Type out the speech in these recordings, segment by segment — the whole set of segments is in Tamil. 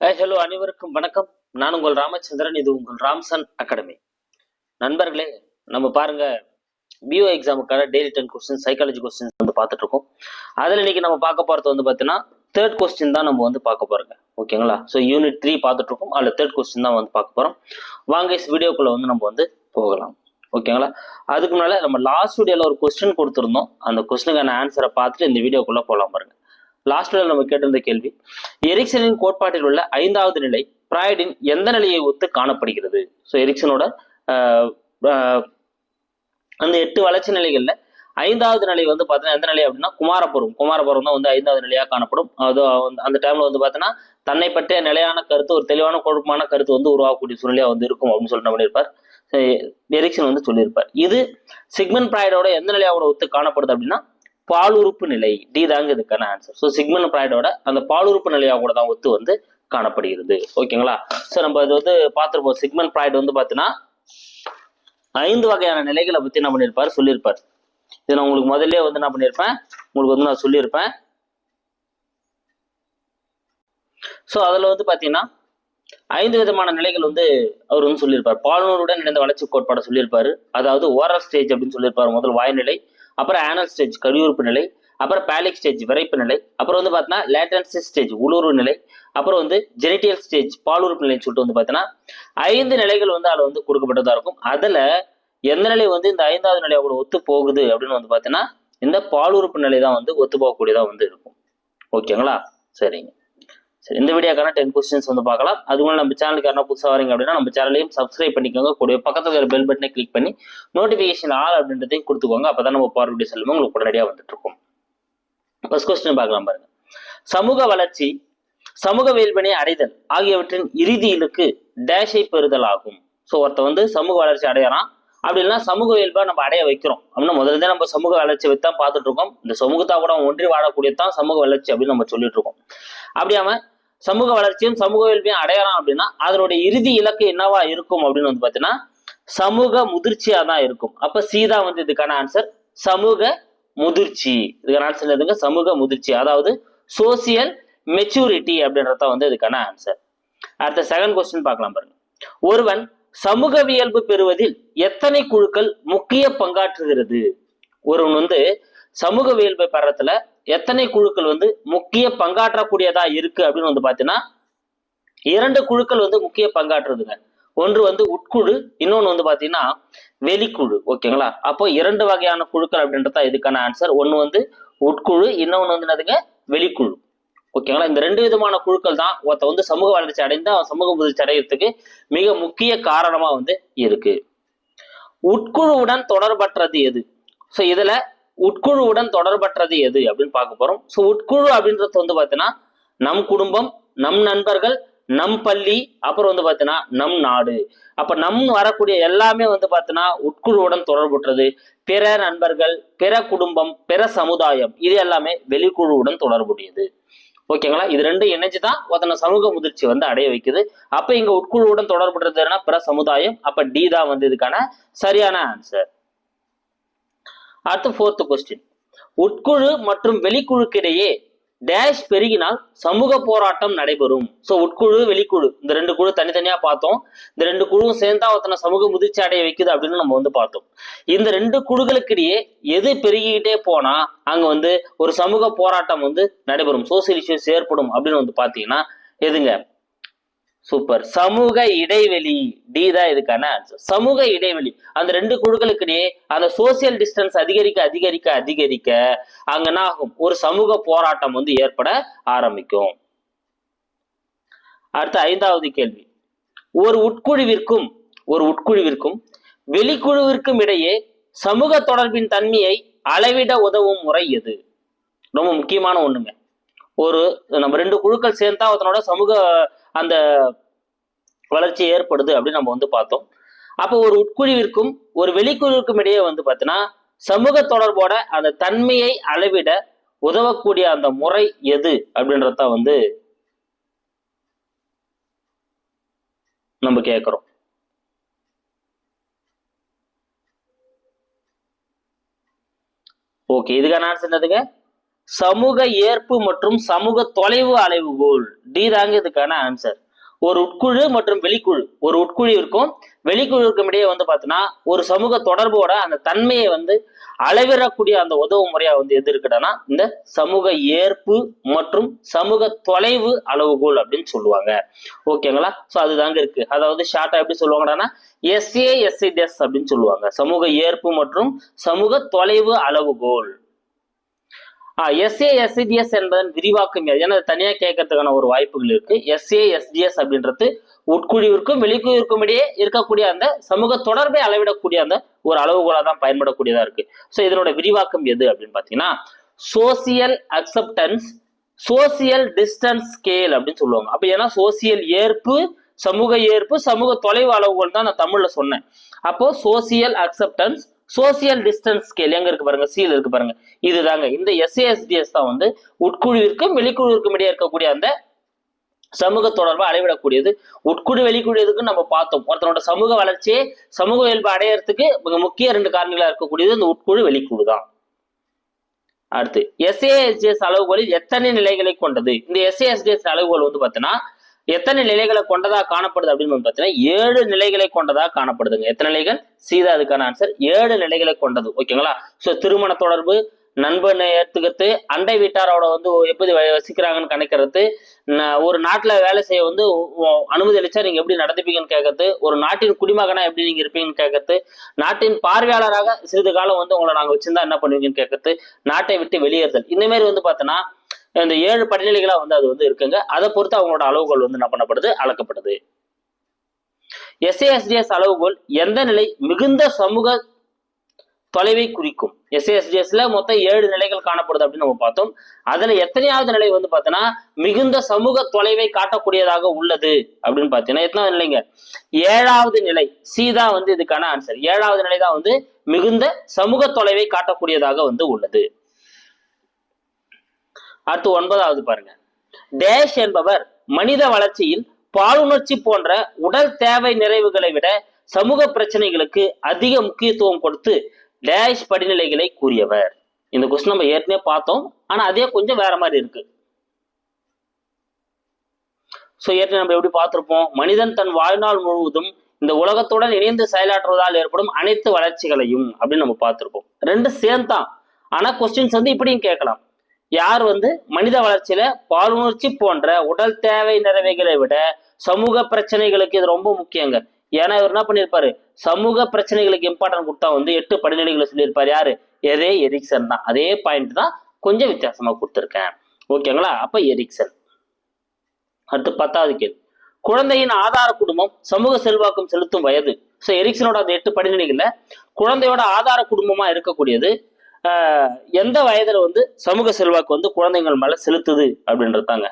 ஹலோ அனைவருக்கும் வணக்கம். நான் உங்கள் ராமச்சந்திரன் இது உங்கள் ராம்சன் அகாடமி. நண்பர்களே நம்ம பாருங்க PO எக்ஸாமுக்கான daily ten question psychology question வந்து பார்த்துட்டு இருக்கோம் அதில் இன்னைக்கு நம்ம பார்க்க போகிறது வந்து பார்த்தீங்கன்னா தேர்ட் கொஸ்டின் தான் நம்ம வந்து பார்க்க போறோங்க. ஓகேங்களா ஸோ யூனிட் த்ரீ பார்த்துட்டு இருக்கோம் அதில் தேர்ட் கொஸ்டின் தான் வந்து பார்க்க போகிறோம் வாங்க இஸ் வீடியோக்குள்ள வந்து நம்ம வந்து போகலாம். ஓகேங்களா அதுக்கு முன்னால நம்ம லாஸ்ட் வீடியோவில் ஒரு கொஸ்டின் கொடுத்துருந்தோம். அந்த கொஸ்டினுக்கான ஆன்சரை பார்த்துட்டு இந்த வீடியோக்குள்ள போகலாம் பாருங்க. லாஸ்ட்ல நம்ம கேட்டிருந்த கேள்வி எரிக்சனின் கோட்பாட்டில் உள்ள ஐந்தாவது நிலை பிராய்டின் எந்த நிலையை ஒத்து காணப்படுகிறது? ஸோ எரிக்சனோட அந்த எட்டு வளர்ச்சி நிலைகள்ல ஐந்தாவது நிலை வந்து பார்த்தீங்கன்னா எந்த நிலை அப்படின்னா குமாரபுரம். குமாரபுரம் தான் வந்து ஐந்தாவது நிலையாக காணப்படும். அது அந்த டைம்ல வந்து பார்த்தீங்கன்னா தன்னை பற்றிய நிலையான கருத்து ஒரு தெளிவான குழப்பமான கருத்து வந்து உருவாகக்கூடிய சூழ்நிலையாக வந்து இருக்கும் அப்படின்னு சொல்லிட்டு பண்ணியிருப்பார். எரிக்சன் வந்து சொல்லியிருப்பார். இது சிக்மன் பிராய்டோட எந்த நிலையாவோட ஒத்து காணப்படுது அப்படின்னா பாலுறுப்பு நிலை டி தாங்க இதுக்கான ஆன்சர் ஸோ சிக்மன் பிராய்டோட அந்த பாலுறுப்பு நிலையாக கூட தான் ஒத்து வந்து காணப்படுகிறது. ஓகேங்களா ஸோ நம்ம இது வந்து பார்த்துருப்போம் சிக்மன் பிராய்டு வந்து பார்த்தீங்கன்னா ஐந்து வகையான நிலைகளை பற்றி என்ன பண்ணியிருப்பார் சொல்லியிருப்பார் இது நான் உங்களுக்கு முதல்ல வந்து என்ன பண்ணியிருப்பேன் உங்களுக்கு வந்து நான் சொல்லியிருப்பேன் ஸோ அதில் வந்து பார்த்தீங்கன்னா ஐந்து விதமான நிலைகள் வந்து அவர் வந்து சொல்லியிருப்பார் பால்னூருடன் இணைந்த வளர்ச்சி கோட்பாடை சொல்லியிருப்பாரு அதாவது ஓரல் ஸ்டேஜ் அப்படின்னு சொல்லியிருப்பார் முதல் வாய்நிலை அப்புறம் ஆனல் ஸ்டேஜ் கழிவுறுப்பு நிலை அப்புறம் பேலிக் ஸ்டேஜ் விரைப்பு நிலை அப்புறம் வந்து பார்த்தீங்கன்னா லேட்டன்சி ஸ்டேஜ் உளுர்வு நிலை அப்புறம் வந்து ஜெனிட்டியல் ஸ்டேஜ் பாலுறுப்பு நிலைன்னு சொல்லிட்டு வந்து பார்த்தீங்கன்னா ஐந்து நிலைகள் வந்து அதில் வந்து கொடுக்கப்பட்டதாக இருக்கும். அதில் எந்த நிலை வந்து இந்த ஐந்தாவது நிலையோட ஒத்து போகுது அப்படின்னு வந்து பார்த்தீங்கன்னா இந்த பாலுறுப்பு நிலை தான் வந்து ஒத்து போகக்கூடியதாக வந்து இருக்கும். ஓகேங்களா சரிங்க. சரி இந்த வீடியோக்கான டென் கொஸ்டின்ஸ் வந்து பார்க்கலாம். அது மூலம் நம்ம சேனலுக்கு யாரா புதுசாக வரீங்க அப்படின்னா நம்ம சேனலையும் சப்ஸ்கிரைப் பண்ணிக்கோங்க. கூடிய பக்கத்தில் இருக்கிற பெல் பட்டனை கிளிக் பண்ணி நோட்டிஃபிகேஷன் ஆல் அப்படின்றதையும் கொடுத்துக்கோங்க. அப்போ தான் நம்ம போகிற வீடியோ செல்லுமே உங்களுக்கு உடனடியாக வந்துட்டு இருக்கும். ஃபர்ஸ்ட் கொஸ்டின் பார்க்கலாம் பாருங்க. சமூக வளர்ச்சி சமூக வேல்வினை அடைதல் ஆகியவற்றின் இறுதி இலக்கு டேஷை பெறுதல் ஆகும். ஸோ ஒருத்த வந்து சமூக வளர்ச்சி அடையறான். அப்படி இல்லைன்னா சமூக இயல்பா நம்ம அடைய வைக்கிறோம். அப்படின்னா முதல்ல நம்ம சமூக வளர்ச்சி வச்சு தான் பார்த்துட்டு இருக்கோம். இந்த சமூகத்தா கூட ஒன்றி வாழக்கூடியதான் சமூக வளர்ச்சி அப்படின்னு நம்ம சொல்லிட்டு இருக்கோம். அப்படியாம சமூக வளர்ச்சியும் சமூக வேள்வியும் அடையறான் அப்படின்னா அதனுடைய இறுதி இலக்கு என்னவா இருக்கும் அப்படின்னு வந்து பார்த்தீங்கன்னா சமூக முதிர்ச்சியா தான் இருக்கும். அப்ப சீதா வந்து இதுக்கான ஆன்சர் சமூக முதிர்ச்சி. இதுக்கான ஆன்சர் எதுங்க சமூக முதிர்ச்சி. அதாவது சோசியல் மெச்சூரிட்டி அப்படின்றத வந்து இதுக்கான ஆன்சர் அடுத்த செகண்ட் கொஸ்டின் பார்க்கலாம் பாருங்க. ஒருவன் சமூகவியல்பு பெறுவதில் எத்தனை குழுக்கள் முக்கிய பங்காற்றுகிறது? ஒருவன் வந்து சமூகவியல்பை பெறத்துல எத்தனை குழுக்கள் வந்து முக்கிய பங்காற்றக்கூடியதா இருக்கு அப்படின்னு வந்து பாத்தீங்கன்னா இரண்டு குழுக்கள் வந்து முக்கிய பங்காற்றுதுங்க. ஒன்று வந்து உட்குழு இன்னொன்று வந்து பாத்தீங்கன்னா வெளிக்குழு ஓகேங்களா? அப்போ இரண்டு வகையான குழுக்கள் அப்படின்றதா இதுக்கான ஆன்சர் ஒன்று வந்து உட்குழு இன்னொன்று வந்து என்னதுங்க? வெளிக்குழு. ஓகேங்களா? இந்த ரெண்டு விதமான குழுக்கள் தான் ஒருத்த வந்து சமூக வளர்ச்சி அடைந்து அவன் சமூக முதிர்ச்சி அடைகிறதுக்கு மிக முக்கிய காரணமா வந்து இருக்கு. உட்குழுவுடன் தொடர்பற்றது எது? ஸோ இதுல உட்குழுவுடன் தொடர்பற்றது எது அப்படின்னு பார்க்க போறோம். ஸோ உட்குழு அப்படின்றது வந்து பார்த்தீங்கன்னா நம் குடும்பம் நம் நண்பர்கள் நம் பள்ளி அப்புறம் வந்து பார்த்தீங்கன்னா நம் நாடு. அப்ப நம் வரக்கூடிய எல்லாமே வந்து பார்த்தீங்கன்னா உட்குழுவுடன் தொடர்புற்றது. பிற நண்பர்கள் பிற குடும்பம் பிற சமுதாயம் இது எல்லாமே வெளிக்குழுவுடன் தொடர்புடையது. ஓகேங்களா? இது ரெண்டும் இணைஞ்சு தான் ஒருத்தனை சமூக முதிர்ச்சி வந்து அடைய வைக்குது. அப்ப இங்க உட்குழுவுடன் தொடர்புறதுன்னா பிற சமுதாயம். அப்ப டி தான் வந்து இதுக்கான சரியான ஆன்சர் அடுத்து ஃபோர்த் கொஸ்டின் உட்குழு மற்றும் வெளிக்குழுக்கிடையே டேஷ் பெருகினால் சமூக போராட்டம் நடைபெறும். ஸோ உட்குழு வெளிக்குழு இந்த ரெண்டு குழு தனித்தனியா பார்த்தோம். இந்த ரெண்டு குழுவும் சேர்ந்தா ஒருத்தனை சமூக முதிர்ச்சி அடைய வைக்குது அப்படின்னு நம்ம வந்து பார்த்தோம். இந்த ரெண்டு குழுக்களுக்கிடையே எது பெருகிக்கிட்டே போனா அங்க வந்து ஒரு சமூக போராட்டம் வந்து நடைபெறும். சோசியல் இஷ்யூஸ் ஏற்படும் அப்படின்னு வந்து பாத்தீங்கன்னா எதுங்க? சூப்பர் சமூக இடைவெளி. டி தான் இதுக்கான ஆன்சர் சமூக இடைவெளி. அந்த ரெண்டு குழுக்களுக்கிடையே அந்த சோசியல் டிஸ்டன்ஸ் அதிகரிக்க அதிகரிக்க அதிகரிக்க அங்க என்ன ஆகும்? ஒரு சமூக போராட்டம் வந்து ஏற்பட ஆரம்பிக்கும். அடுத்த ஐந்தாவது கேள்வி. ஒரு உட்குழுவிற்கும் ஒரு உட்குழுவிற்கும் வெளிக்குழுவிற்கும் இடையே சமூக தொடர்பின் தன்மையை அளவிட உதவும் முறை எது? ரொம்ப முக்கியமான ஒண்ணுங்க. ஒரு நம்ம ரெண்டு குழுக்கள் சேர்ந்தா ஒருத்தனோட சமூக அந்த வளர்ச்சி ஏற்படுது அப்படின்னு நம்ம வந்து பார்த்தோம். அப்போ ஒரு உட்குழுவிற்கும் ஒரு வெளிக்குழுவிற்கும் இடையே வந்து பார்த்தீங்கன்னா சமூக தொடர்போட அந்த தன்மையை அளவிட உதவக்கூடிய அந்த முறை எது அப்படின்றத வந்து நம்ம கேட்குறோம். ஓகே இதுக்கான ஆன்சர் என்னதுங்க? சமூக ஏற்பு மற்றும் சமூக தொலைவு அளவுகோல் டி தாங்க இதுக்கான ஆன்சர் ஒரு உட்குழு மற்றும் வெளிக்குழு. ஒரு உட்குழு இருக்கும் வெளிக்குழுக்கும் இடையே வந்து பார்த்தோன்னா ஒரு சமூக தொடர்போட அந்த தன்மையை வந்து அளவிடக்கூடிய அந்த உதவு முறையா வந்து எது இருக்குன்னா இந்த சமூக ஏற்பு மற்றும் சமூக தொலைவு அளவுகோல் அப்படின்னு சொல்லுவாங்க. ஓகேங்களா ஸோ அதுதாங்க இருக்கு. அதாவது ஷார்ட்டா எப்படி சொல்லுவாங்கன்னா எஸ்ஏ டெஸ் அப்படின்னு சொல்லுவாங்க. சமூக ஏற்பு மற்றும் சமூக தொலைவு அளவுகோல் எஸ்ஏ எஸ்சிடிஎஸ் என்பதன் விரிவாக்கம் ஏன்னா அது தனியா கேட்கறதுக்கான ஒரு வாய்ப்புகள் இருக்கு. எஸ்ஏ எஸ்டிஎஸ் அப்படின்றது உட்குழுவிற்கும் வெளிக்குழுவிற்கும் இடையே இருக்கக்கூடிய அந்த சமூக தொடர்பை அளவிடக்கூடிய அந்த ஒரு அளவுகோலாக தான் பயன்படக்கூடியதா இருக்கு. ஸோ இதனோட விரிவாக்கம் எது அப்படின்னு பாத்தீங்கன்னா social acceptance social distance scale அப்படின்னு சொல்லுவாங்க. அப்ப ஏன்னா சோசியல் ஏற்பு சமூக ஏற்பு சமூக தொலைவு அளவுகள் தான் நான் தமிழ்ல சொன்னேன். அப்போ social acceptance social distance scale எங்க இருக்கு பாருங்க? சீல் இருக்கு பாருங்க. இதுதாங்க. இந்த எஸ்ஏஎஸ்டிஎஸ் தான் வந்து உட்குழுவிற்கும் வெளிக்குழுவிற்கும் இடையே இருக்கக்கூடிய அந்த சமூக தொடர்பை அளவிடக்கூடியது. உட்குழு வெளிக்குழு நம்ம பார்த்தோம். ஒருத்தனோட சமூக வளர்ச்சியே சமூக இயல்பு அடையறதுக்கு மிக முக்கிய ரெண்டு காரணிகளாக இருக்கக்கூடியது இந்த உட்குழு வெளிக்குழு தான். அடுத்து எஸ்ஏஎஸ்டிஎஸ் அளவுகோலில் எத்தனை நிலைகளை கொண்டது? இந்த எஸ்ஏஎஸ்டிஎஸ் அளவுகள் வந்து பார்த்தீங்கன்னா எத்தனை நிலைகளை கொண்டதா காணப்படுது அப்படின்னு பார்த்தீங்கன்னா ஏழு நிலைகளை கொண்டதா காணப்படுதுங்க. எத்தனை நிலைகள்? சீதா அதுக்கான ஆன்சர் ஏழு நிலைகளை கொண்டது. ஓகேங்களா? ஸோ திருமண தொடர்பு நண்பனை ஏற்றுக்கிறது அண்டை வீட்டாரோட வந்து எப்படி வ- வசிக்கிறாங்கன்னு கணக்கிறது ஒரு நாட்டில் வேலை செய்ய வந்து அனுமதி அளிச்சா நீங்கள் எப்படி நடந்துப்பீங்கன்னு கேட்கறது ஒரு நாட்டின் குடிமகனா எப்படி நீங்கள் இருப்பீங்கன்னு கேட்கறது நாட்டின் பார்வையாளராக சிறிது காலம் வந்து உங்களை நாங்கள் வச்சிருந்தா என்ன பண்ணுவீங்கன்னு கேட்கறது நாட்டை விட்டு வெளியேறுதல். இந்த மாதிரி வந்து பார்த்தோன்னா இந்த ஏழு படிநிலைகளாக வந்து அது வந்து இருக்குங்க. அதை பொறுத்து அவங்களோட அளவுகோல் வந்து என்ன பண்ணப்படுது? அளக்கப்படுது எஸ்ஏஎஸ்டிஎஸ் அளவுகோல் எந்த நிலை மிகுந்த சமூக தொலைவை குறிக்கும்? எஸ்ஏஎஸ்டிஎஸ்ல மொத்தம் ஏழு நிலைகள் காணப்படுது அப்படின்னு நம்ம பார்த்தோம். அதுல எத்தனையாவது நிலை வந்து பார்த்தோன்னா மிகுந்த சமூக தொலைவை காட்டக்கூடியதாக உள்ளது அப்படின்னு பார்த்தீங்கன்னா எத்தனாவது நிலைங்க? ஏழாவது நிலை சி தான் வந்து இதுக்கான ஆன்சர் ஏழாவது நிலை தான் வந்து மிகுந்த சமூக தொலைவை காட்டக்கூடியதாக வந்து உள்ளது. அடுத்து ஒன்பதாவது பாருங்க. டேஷ் என்பவர் மனித வளர்ச்சியில் பாலுணர்ச்சி போன்ற உடல் தேவை நிறைவுகளை விட சமூக பிரச்சனைகளுக்கு அதிக முக்கியத்துவம் கொடுத்து டேஷ் படிநிலைகளை கூறியவர். இந்த கொஸ்டின் நம்ம ஏற்கனவே பார்த்தோம். ஆனா அதே கொஞ்சம் வேற மாதிரி இருக்கு. சோ ஏற்கனவே நம்ம எப்படி பார்த்திருப்போம்? மனிதன் தன் வாழ்நாள் முழுவதும் இந்த உலகத்துடன் இணைந்து செயலாற்றுவதால் ஏற்படும் அனைத்து வளர்ச்சிகளையும் அப்படின்னு நம்ம பார்த்திருப்போம். ரெண்டு சேர்ந்தான் ஆனா கொஸ்டின்ஸ் வந்து இப்படியும் கேட்கலாம். யார் வந்து மனித வளர்ச்சியில பாலுணர்ச்சி போன்ற உடல் தேவை நிறைவைகளை விட சமூக பிரச்சனைகளுக்கு இது ரொம்ப முக்கியங்க. ஏன்னா இவர் என்ன பண்ணியிருப்பாரு? சமூக பிரச்சனைகளுக்கு இம்பார்ட்டன்ட் கொடுத்தா வந்து எட்டு படிநிலைகளை சொல்லியிருப்பாரு யாரு? எதே எரிக்சன் தான். அதே பாயிண்ட் தான் கொஞ்சம் வித்தியாசமா கொடுத்துருக்கேன். ஓகேங்களா? அப்ப எரிக்சன். அடுத்து பத்தாவது கேள்வி. குழந்தையின் ஆதார குடும்பம் சமூக செல்வாக்கம் செலுத்தும் வயது. ஸோ எரிக்சனோட அந்த எட்டு படிநிலைகள்ல குழந்தையோட ஆதார குடும்பமா இருக்கக்கூடியது எந்த வயதுல வந்து சமூக செல்வாக்கு வந்து குழந்தைகள் மேல செலுத்துது அப்படின்றது தாங்க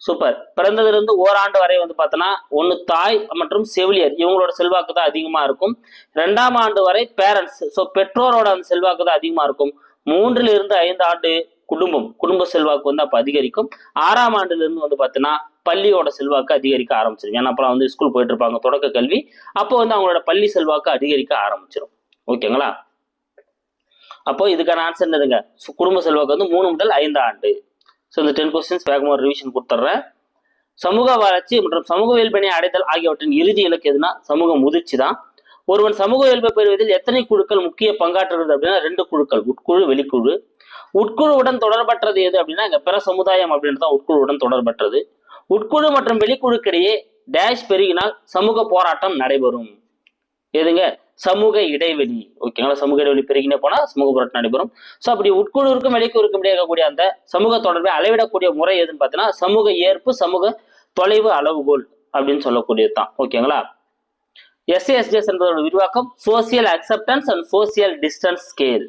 சூப்பர் பிறந்ததுல இருந்து ஓராண்டு வரை வந்து பார்த்தோன்னா ஒன்னு தாய் மற்றும் செவிலியர் இவங்களோட செல்வாக்கு தான் அதிகமா இருக்கும். ரெண்டாம் ஆண்டு வரை பேரண்ட்ஸ் ஸோ பெற்றோரோட அந்த செல்வாக்கு தான் அதிகமா இருக்கும். மூன்றிலிருந்து ஐந்து ஆண்டு குடும்பம் குடும்ப செல்வாக்கு வந்து அப்போ அதிகரிக்கும். ஆறாம் ஆண்டுலேருந்து வந்து பார்த்தீங்கன்னா பள்ளியோட செல்வாக்கு அதிகரிக்க ஆரம்பிச்சிடும் ஏன்னா அப்புறம் வந்து ஸ்கூல் போயிட்டு இருப்பாங்க தொடக்க கல்வி. அப்போ வந்து அவங்களோட பள்ளி செல்வாக்கு அதிகரிக்க ஆரம்பிச்சிடும் ஓகேங்களா? அப்போ இதுக்கான ஆன்சர் என்னதுங்க? குடும்ப செல்வாக்கு வந்து மூணு முதல் ஐந்து ஆண்டு. ஸோ இந்த டென் கொஸ்டின்ஸ் வேகமாக ரிவிஷன் கொடுத்துட்றேன். சமூக வளர்ச்சி மற்றும் சமூக இயல்பினை அடைதல் ஆகியவற்றின் இறுதி இலக்கு எதுனா சமூக முதிர்ச்சி தான். ஒருவன் சமூக இயல்பை பெறுவதில் எத்தனை குழுக்கள் முக்கிய பங்காற்றுகிறது அப்படின்னா ரெண்டு குழுக்கள் உட்குழு வெளிக்குழு. உட்குழுவுடன் தொடர்பற்றது எது அப்படின்னா இங்க பிற சமுதாயம் அப்படின்றது தான் உட்குழுவுடன் தொடர்பற்றது. உட்குழு மற்றும் வெளிக்குழுக்கிடையே டேஷ் பெருகினால் சமூக போராட்டம் நடைபெறும். எதுங்க? சமூக இடைவெளி. ஓகேங்களா சமூக இடைவெளி பெருகினே போனால் சமூக போராட்டம் நடைபெறும். ஸோ அப்படி உட்குழுவிற்கும் வெளிக்குழுக்கும் இடையே இருக்கக்கூடிய அந்த சமூக தொடர்பை அளவிடக்கூடிய முறை எதுன்னு பார்த்தீங்கன்னா சமூக ஏற்பு சமூக தொலைவு அளவுகோல் அப்படின்னு சொல்லக்கூடியது தான். ஓகேங்களா எஸ்ஏஎஸ்டிஎஸ் என்பதோட விரிவாக்கம் social acceptance and social distance scale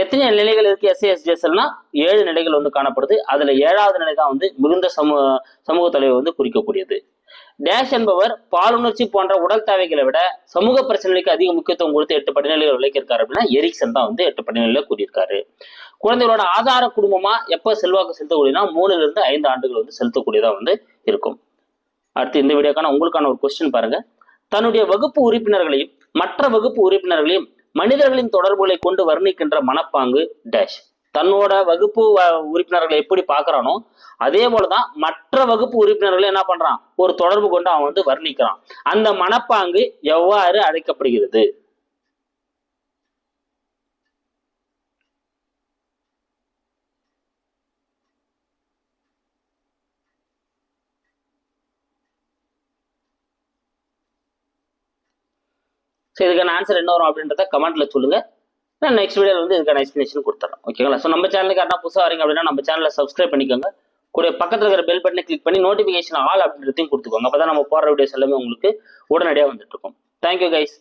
எத்தனை நிலைகள் இருக்கு எஸ்ஏஎஸ்டிஎஸ்னா ஏழு நிலைகள் வந்து காணப்படுது. அதுல ஏழாவது நிலை தான் வந்து மிகுந்த சமூக சமூக தலைவர் வந்து குறிக்கக்கூடியது. டேஷ் என்பவர் பாலுணர்ச்சி போன்ற உடல் தேவைகளை விட சமூக பிரச்சனைகளுக்கு அதிக முக்கியத்துவம் கொடுத்து எட்டு படிநிலைகள் விளக்கியிருக்காரு அப்படின்னா எரிக்சன் தான் வந்து எட்டு படிநிலையில கூறியிருக்காரு. குழந்தைகளோட ஆதார குடும்பமா எப்ப செல்வாக்கு செலுத்தக்கூடியனா மூணுல இருந்து ஐந்து ஆண்டுகள் வந்து செலுத்தக்கூடியதா வந்து இருக்கும். அடுத்து இந்த வீடியோக்கான உங்களுக்கான ஒரு கொஸ்டின் பாருங்க. தன்னுடைய வகுப்பு உறுப்பினர்களையும் மற்ற வகுப்பு உறுப்பினர்களையும் மனிதர்களின் தொடர்புகளை கொண்டு வர்ணிக்கின்ற மனப்பாங்கு டேஷ் தன்னோட வகுப்பு வ- உறுப்பினர்களை எப்படி பார்க்கறானோ அதே போலதான் மற்ற வகுப்பு உறுப்பினர்களை என்ன பண்றான்? ஒரு தொடர்பு கொண்டு அவன் வந்து வர்ணிக்கிறான். அந்த மனப்பாங்கு எவ்வாறு அழைக்கப்படுகிறது? ஸோ இதுக்கான ஆன்சர் என்ன வரும் அப்படின்றத கமெண்ட்ல சொல்லுங்க. நான் நெக்ஸ்ட் வீடியோவில் வந்து இதுக்கான எக்ஸ்பிளேஷன் கொடுத்துறேன் ஓகேங்களா ஸோ நம்ம சேனலுக்கு யாரா புதுசாக வரீங்க அப்படின்னா நம்ம சேனலை சப்ஸ்கிரைப் பண்ணிக்கோங்க. கூட பக்கத்தில் இருக்கிற பெல் பட்டனை கிளிக் பண்ணி நோட்டிஃபிகேஷன் ஆல் அப்படின்றதையும் கொடுத்துக்கோங்க. அப்போ தான் நம்ம போடுற வீடியோஸ் எல்லாமே உங்களுக்கு உடனடியாக வந்துட்டு இருக்கும். Thank you guys